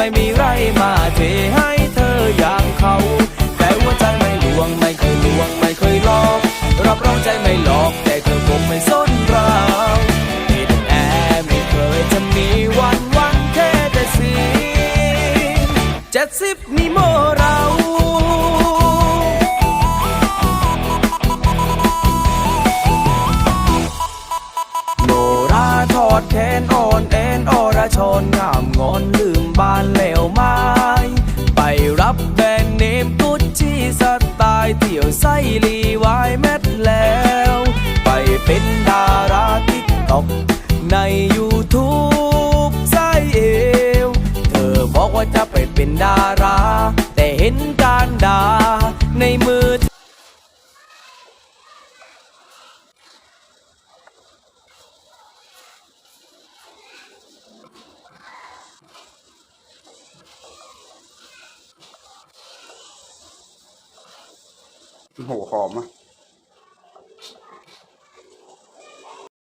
ไม่มีไรมาเทให้เธออย่างเขา แต่ว่าใจไม่ลวงไม่เคยลวงไม่เคยหลอก รับรองใจไม่หลอกแต่เธอคงไม่สนเราไม่ดังแอไม่เคยจะมีวันวันแค่แต่สีเจ็ดสิบนิโมเราโนราทอดแขนอ่อนแอนอรชนงามงอนลื แบรนด์เนมกุชชี่สไตล์เที่ยวไซรีวายแมทแล้ว ไปเป็นดาราติ๊กต็อกใน YouTube ไซเอว เธอบอกว่าจะไปเป็นดารา โอ้โหหอมอะ